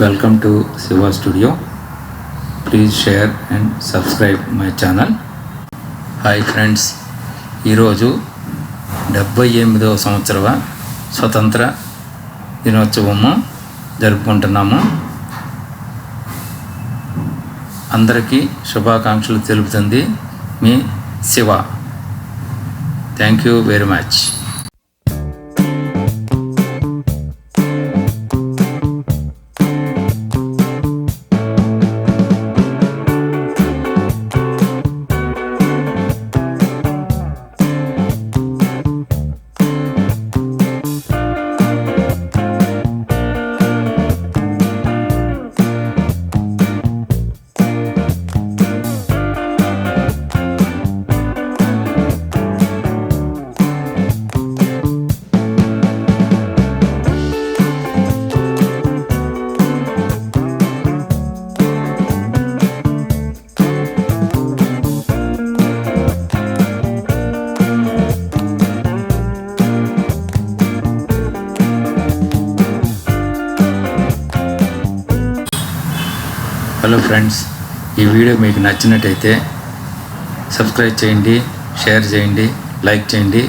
Welcome to Shiva studio please share and subscribe my channel hi friends ఈరోజు డెబ్బై ఎనిమిదవ సంవత్సర స్వతంత్ర దినోత్సవము జరుపుకుంటున్నాము. అందరికీ శుభాకాంక్షలు తెలుపుతుంది మీ Shiva. Thank you very much hello friends ఈ వీడియో మీకు నచ్చినట్టయితే సబ్స్క్రైబ్ చేయండి షేర్ చేయండి లైక్ చేయండి.